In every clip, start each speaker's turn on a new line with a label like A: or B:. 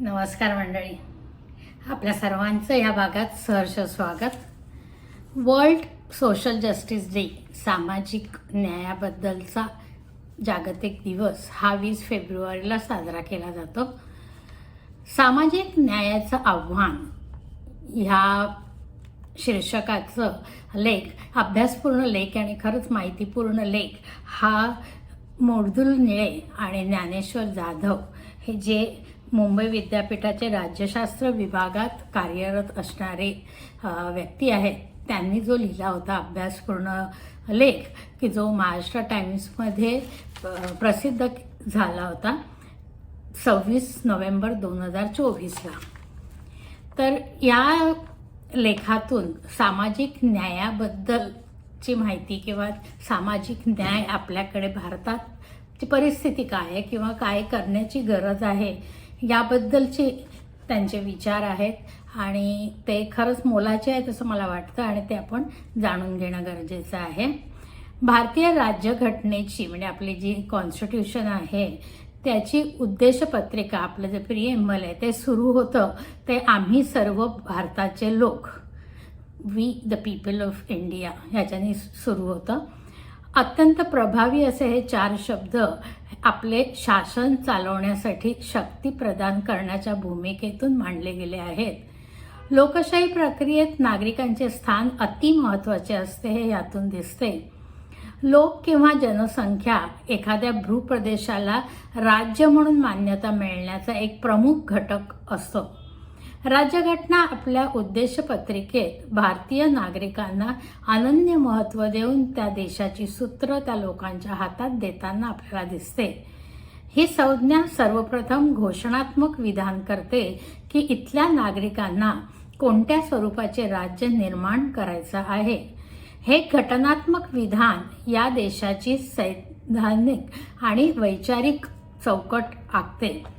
A: नमस्कार मंडळी. आपल्या सर्वांचं या भागात सहर्ष स्वागत. वर्ल्ड सोशल जस्टिस डे सामाजिक न्यायाबद्दलचा जागतिक दिवस हा वीस फेब्रुवारीला साजरा केला जातो. सामाजिक न्यायाचं आव्हान ह्या शीर्षकाचं लेख अभ्यासपूर्ण लेख आणि खरंच माहितीपूर्ण लेख हा मोडदुल निळे आणि ज्ञानेश्वर जाधव हे जे मुंबई विद्यापीठाचे राज्यशास्त्र विभागात कार्यरत असणारे व्यक्ती आहेत त्यांनी जो लिहिला होता अभ्यासपूर्ण लेख की जो महाराष्ट्र टाइम्समध्ये प्रसिद्ध झाला होता सव्वीस नोव्हेंबर दोन हजार चोवीसला. तर या लेखातून सामाजिक न्यायाबद्दलची माहिती किंवा सामाजिक न्याय आपल्याकडे भारताची परिस्थिती काय आहे किंवा काय करण्याची गरज आहे याबद्दलचे त्यांचे विचार आहेत आणि ते खरंच मोलाचे आहेत असं मला वाटतं आणि ते आपण जाणून घेणं गरजेचं आहे. भारतीय राज्यघटनेची म्हणजे आपली जी कॉन्स्टिट्यूशन आहे त्याची उद्देशपत्रिका आपलं जे प्रिएम्बल आहे ते सुरू होतं ते आम्ही सर्व भारताचे लोक we the people of India ह्याच्याने सुरू होतं. अत्यंत प्रभावी असे हे चार शब्द आपले शासन चालवण्यासाठी शक्ती प्रदान करण्याच्या भूमिकेतून मांडले गेले आहेत. लोकशाही प्रक्रियेत नागरिकांचे स्थान अति महत्त्वाचे असते हे यातून दिसते. लोक किंवा जनसंख्या एखाद्या भूप्रदेशाला राज्य म्हणून मान्यता मिळण्याचा एक प्रमुख घटक असतो. राज्यघटना आपल्या उद्देशपत्रिकेत भारतीय नागरिकांना अनन्य महत्त्व देऊन त्या देशाची सूत्र त्या लोकांच्या हातात देताना आपल्याला दिसते. ही संज्ञा सर्वप्रथम घोषणात्मक विधान करते की इथल्या नागरिकांना कोणत्या स्वरूपाचे राज्य निर्माण करायचं आहे. हे घटनात्मक विधान या देशाची सैद्धांतिक आणि वैचारिक चौकट आखते.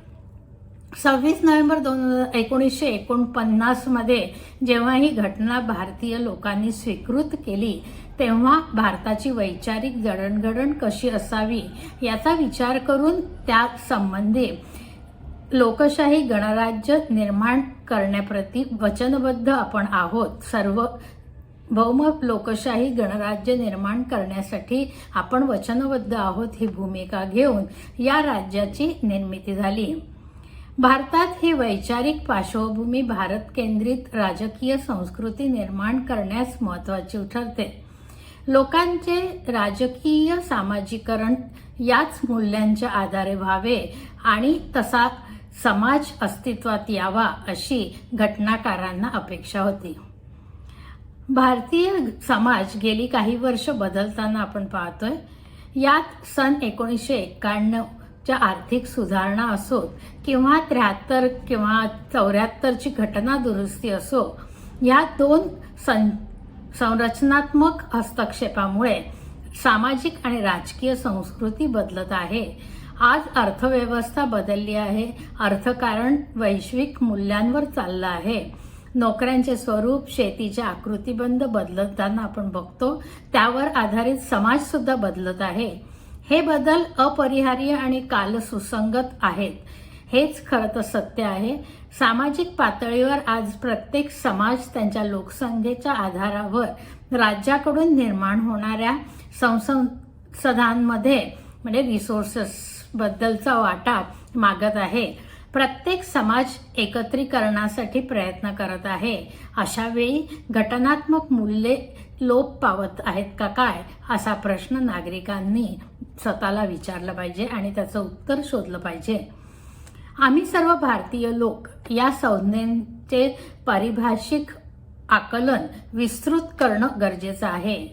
A: सव्वीस नोव्हेंबर दोन हजार एकोणीसशे एकोणपन्नासमध्ये जेव्हा ही घटना भारतीय लोकांनी स्वीकृत केली तेव्हा भारताची वैचारिक जडणघडण कशी असावी याचा विचार करून त्या संबंधी लोकशाही गणराज्य निर्माण करण्याप्रती वचनबद्ध आपण आहोत. सर्व भौम लोकशाही गणराज्य निर्माण करण्यासाठी आपण वचनबद्ध आहोत ही भूमिका घेऊन या राज्याची निर्मिती झाली. भारतात ही वैचारिक पार्श्वभूमी भारत केंद्रित राजकीय संस्कृती निर्माण करण्यास महत्त्वाची ठरते. लोकांचे राजकीय सामाजिकरण याच मूल्यांच्या आधारे व्हावे आणि तसा समाज अस्तित्वात यावा अशी घटनाकारांना अपेक्षा होती. भारतीय समाज गेली काही वर्ष बदलताना आपण पाहतोय यात सन एकोणीसशे ज्या आर्थिक सुधारणा असोत किंवा त्र्याहत्तर किंवा चौऱ्याहत्तरची घटना दुरुस्ती असो या दोन सं संरचनात्मक हस्तक्षेपामुळे सामाजिक आणि राजकीय संस्कृती बदलत आहे. आज अर्थव्यवस्था बदलली आहे अर्थकारण वैश्विक मूल्यांवर चाललं आहे. नोकऱ्यांचे स्वरूप शेतीच्या आकृतीबंध बदलताना आपण बघतो त्यावर आधारित समाजसुद्धा बदलत आहे. हे बदल अपरिहार्य आणि कालसुसंगत आहेत. हेच खरं तर सत्य आहे. सामाजिक पातळीवर आज प्रत्येक समाज त्यांच्या लोकसंख्येच्या आधारावर राज्याकडून निर्माण होणाऱ्या संसदांमध्ये म्हणजे रिसोर्सेसबद्दलचा वाटा मागत आहे. प्रत्येक समाज एकत्रीकरणासाठी प्रयत्न करत आहे. अशावेळी घटनात्मक मूल्ये लोप पावत आहेत का काय असा प्रश्न नागरिकांनी स्वतःला विचारला पाहिजे आणि त्याचं उत्तर शोधलं पाहिजे. आम्ही सर्व भारतीय लोक या संज्ञेचे पारिभाषिक आकलन विस्तृत करणं गरजेचं आहे.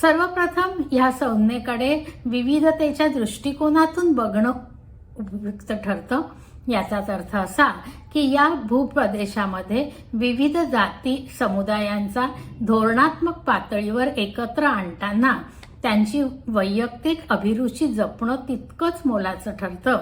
A: सर्वप्रथम ह्या संज्ञेकडे विविधतेच्या दृष्टिकोनातून बघणं उपयुक्त ठरतं. याचाच अर्थ असा की या भूप्रदेशामध्ये विविध जाती समुदायांचा धोरणात्मक पातळीवर एकत्र आणताना त्यांची वैयक्तिक अभिरुची जपणं तितकंच मोलाचं ठरतं.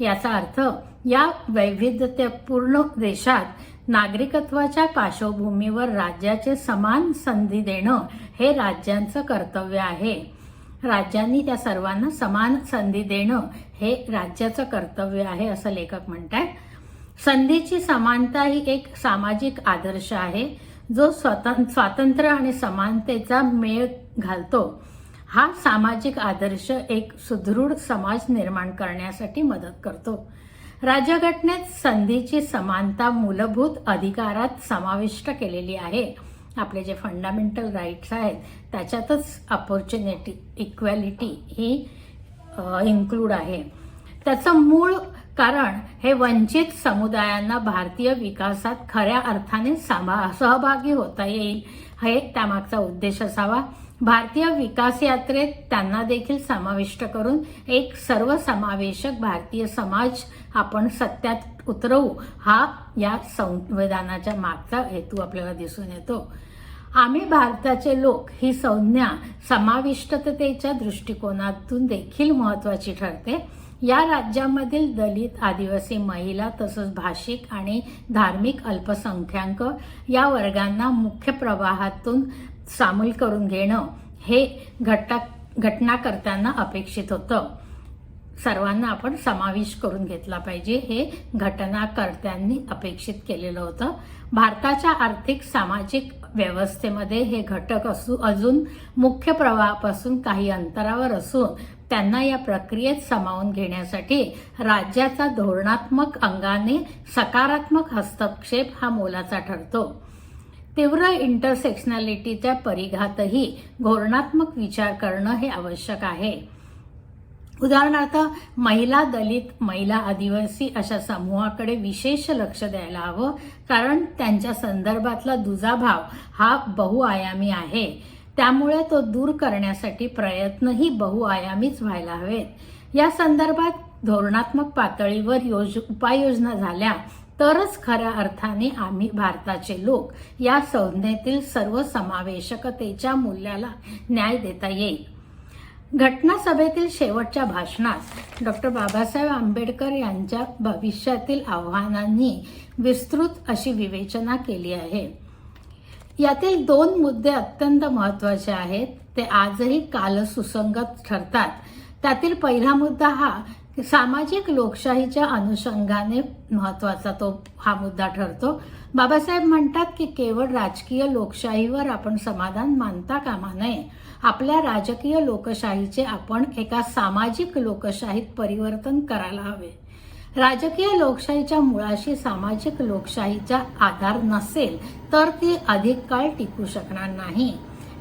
A: याचा अर्थ या वैविध्यपूर्ण देशात नागरिकत्वाच्या पार्श्वभूमीवर राज्याचे समान संधी देणं हे राज्यांचं कर्तव्य आहे. राज्यांनी त्या सर्वांना समान संधी देणं हे राज्याचं कर्तव्य आहे असं लेखक म्हणतात संधीची समानता ही एक सामाजिक आदर्श आहे. जो स्वतं स्वातंत्र्य आणि समानतेचा मेळ घालतो हा सामाजिक आदर्श एक सुदृढ समाज निर्माण करण्यासाठी मदत करतो. राज्यघटनेत संधीची समानता मूलभूत अधिकारात समाविष्ट केलेली आहे. आपले जे फंडामेंटल राईट्स आहेत त्याच्यातच अपॉर्च्युनिटी इक्वॅलिटी ही इन्क्लूड आहे. त्याचं मूळ कारण हे वंचित समुदायांना भारतीय विकासात खऱ्या अर्थाने सामा सहभागी होता येईल हे त्यामागचा उद्देश असावा. भारतीय विकास यात्रेत त्यांना देखील समाविष्ट करून एक सर्वसमावेशक भारतीय समाज आपण सत्यात उतरवू हा या संविधानाच्या मागचा हेतू आपल्याला दिसून येतो. आम्ही भारताचे लोक ही संज्ञा समाविष्टतेच्या दृष्टिकोनातून देखील महत्त्वाची ठरते. या राज्यामधील दलित आदिवासी महिला तसंच भाषिक आणि धार्मिक अल्पसंख्याक या वर्गांना मुख्य प्रवाहातून सामील करून घेणं हे घटक घटनाकर्त्यांना अपेक्षित होतं. सर्वांना आपण समावेश करून घेतला पाहिजे. हे घटनाकर्त्यांनी अपेक्षित केलेलं होतं. भारताच्या आर्थिक सामाजिक व्यवस्थेमध्ये हे घटक असू अजून मुख्य प्रवाहापासून काही अंतरावर असून त्यांना या प्रक्रियेत सामावून घेण्यासाठी राज्याचा धोरणात्मक अंगाने सकारात्मक हस्तक्षेप हा मोलाचा ठरतो. तीव्र इंटरसेक्शनॅलिटीच्या परिघातही धोरणात्मक विचार करणं हे आवश्यक आहे. उदाहरणार्थ महिला दलित महिला आदिवासी अशा समूहाकडे विशेष लक्ष द्यायला हवं कारण त्यांच्या संदर्भातला दुजाभाव हा बहुआयामी आहे. त्यामुळे तो दूर करण्यासाठी प्रयत्नही बहुआयामीच व्हायला हवेत. या संदर्भात धोरणात्मक पातळीवर योज उपाययोजना झाल्या तरच खऱ्या अर्थाने आम्ही भारताचे लोक या संज्ञेतील सर्वसमावेशकतेच्या मूल्याला न्याय देता येईल. घटनासभेतील शेवटच्या भाषणात डॉक्टर बाबासाहेब आंबेडकर यांच्या भविष्यातील आव्हानांनी विस्तृत अशी विवेचना केली आहे. यातील दोन मुद्दे अत्यंत महत्त्वाचे आहेत. ते आजही कालसुसंगत ठरतात. त्यातील पहिला मुद्दा हा सामाजिक लोकशाहीच्या अनुषंगाने महत्त्वाचा तो हा मुद्दा ठरतो. बाबासाहेब म्हणतात की केवळ राजकीय लोकशाहीवर आपण समाधान मानता कामा नये. आपल्या राजकीय लोकशाहीचे आपण एका सामाजिक लोकशाहीत परिवर्तन करायला हवे. राजकीय लोकशाहीच्या मुळाशी सामाजिक लोकशाहीचा आधार नसेल तर ती अधिक काळ टिकू शकणार नाही.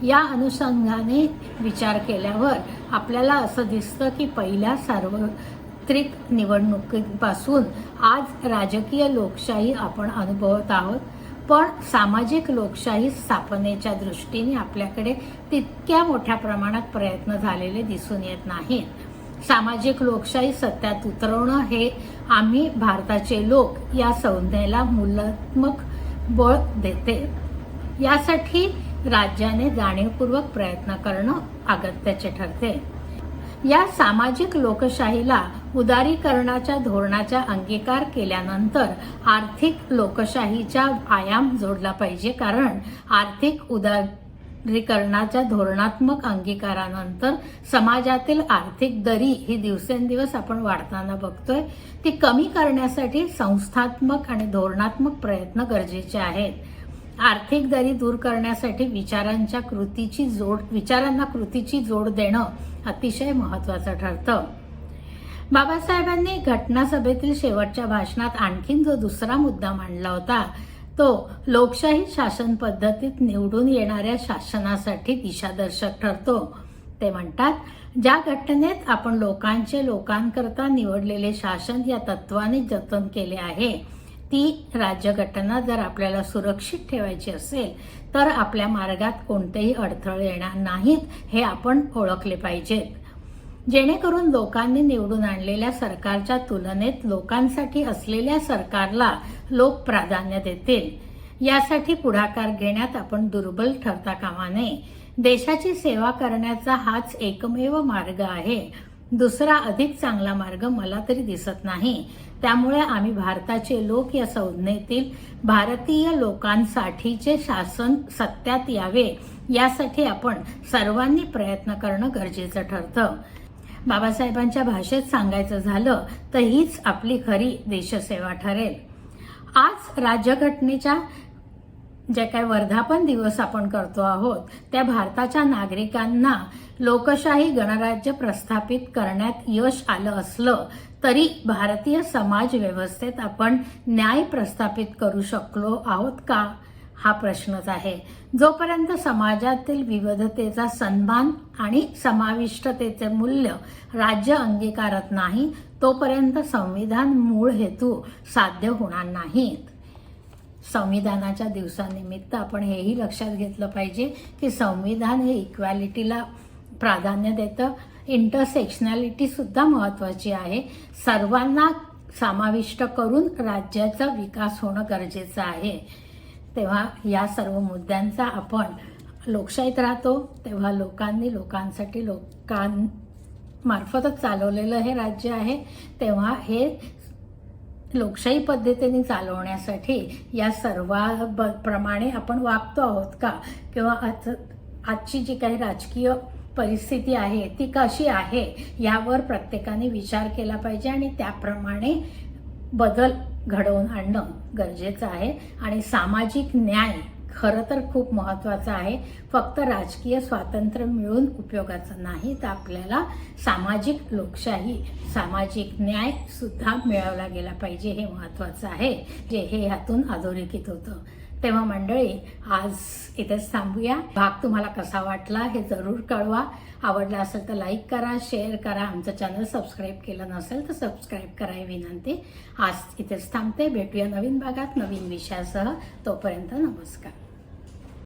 A: या अनुषंगाने विचार केल्यावर आपल्याला असं दिसतं की पहिल्या सार्वत्रिक निवडणुकीपासून आज राजकीय लोकशाही आपण अनुभवत आहोत. पण सामाजिक लोकशाही स्थापनेच्या दृष्टीने आपल्याकडे तितक्या मोठ्या प्रमाणात प्रयत्न झालेले दिसून येत नाहीत. सामाजिक लोकशाही सत्यात उतरवणं हे आम्ही भारताचे लोक या संज्ञेला मूलात्मक बळ देते. यासाठी राज्याने जाणीवपूर्वक प्रयत्न करणं अगत्याचे ठरते. या सामाजिक लोकशाहीला उदारीकरणाच्या धोरणाचा अंगीकार केल्यानंतर आर्थिक लोकशाहीचा आयाम जोडला पाहिजे. कारण आर्थिक उदारीकरणाच्या धोरणात्मक अंगीकारानंतर समाजातील आर्थिक दरी ही दिवसेंदिवस आपण वाढताना बघतोय. ती कमी करण्यासाठी संस्थात्मक आणि धोरणात्मक प्रयत्न गरजेचे आहेत. आर्थिक दरी दूर करण्यासाठी विचारांच्या कृतीची जोड विचारांना कृतीची जोड देणं अतिशय महत्वाचं ठरतं. बाबासाहेबांनी घटनासभेतील शेवटच्या भाषणात आणखीन जो दुसरा मुद्दा मांडला होता तो लोकशाही शासन पद्धतीत निवडून येणाऱ्या शासनासाठी दिशादर्शक ठरतो. ते म्हणतात ज्या घटनेत आपण लोकांचे लोकांकरता निवडलेले शासन या तत्वाने जतन केले आहे ती राज्यघटना जर आपल्याला सुरक्षित ठेवायची असेल तर आपल्या मार्गात कोणतेही अडथळे येणार नाहीत हे आपण ओळखले पाहिजेत. जेणेकरून लोकांनी निवडून आणलेल्या सरकारच्या तुलनेत लोकांसाठी असलेल्या सरकारला लोक प्राधान्य देतील. यासाठी पुढाकार घेण्यात आपण दुर्बल ठरता कामा नये. देशाची सेवा करण्याचा हाच एकमेव मार्ग आहे. दुसरा अधिक चांगला मार्ग मला तरी दिसत नाही. त्यामुळे आम्ही भारताचे लोक या संज्ञेतील भारतीय लोकांसाठीचे शासन सत्यात यावे यासाठी आपण सर्वांनी प्रयत्न करणं गरजेचं ठरतं. बाबासाहेबांच्या भाषेत सांगायचं झालं तर हीच आपली खरी देशसेवा ठरेल. आज राज्यघटनेच्या जे काही वर्धापन दिवस आपण करतो आहोत त्या भारताच्या नागरिकांना लोकशाही गणराज्य प्रस्थापित करण्यात यश आलं असलं तरी भारतीय समाज व्यवस्थेत आपण न्याय प्रस्थापित करू शकलो आहोत का? हा प्रश्नच आहे. जोपर्यंत समाजातील विविधतेचा सन्मान आणि समाविष्टतेचे मूल्य राज्य अंगीकारत नाही तोपर्यंत संविधान मूळ हेतू साध्य होणार नाहीत. संविधानाच्या दिवसानिमित्त आपण हेही लक्षात घेतलं पाहिजे की संविधान हे इक्वॅलिटीला प्राधान्य देतं. इंटरसेक्शनॅलिटीसुद्धा महत्त्वाची आहे. सर्वांना समाविष्ट करून राज्याचा विकास होणं गरजेचं आहे. तेव्हा या सर्व मुद्द्यांचा आपण लोकशाहीत राहतो तेव्हा लोकांनी लोकांसाठी लोकांमार्फतच चालवलेलं हे राज्य आहे. तेव्हा हे लोकशाही पद्धतीने चालवण्यासाठी या सर्व ब- प्रमाणे आपण वागतो आहोत का? किंवा आज आजची जी काही राजकीय परिस्थिती आहे ती कशी आहे यावर प्रत्येकाने विचार केला पाहिजे आणि त्याप्रमाणे बदल घडवून आणणं गरजेचं आहे. आणि सामाजिक न्याय खरं तर खूप महत्त्वाचं आहे. फक्त राजकीय स्वातंत्र्य मिळून उपयोगाचं नाही तर आपल्याला सामाजिक लोकशाही सामाजिक न्याय सुद्धा मिळवला गेला पाहिजे हे महत्त्वाचं आहे जे हे ह्यातून अधोरेखित होतं. तेव्हा मंडळी आज इथेच थांबूया. भाग तुम्हाला कसा वाटला हे जरूर कळवा. आवडला असेल तर लाईक करा शेअर करा. आमचं चॅनल सबस्क्राईब केलं नसेल तर सबस्क्राईब करायला विनंती. आज इथेच थांबते. भेटूया नवीन भागात नवीन विषयासह. तोपर्यंत नमस्कार.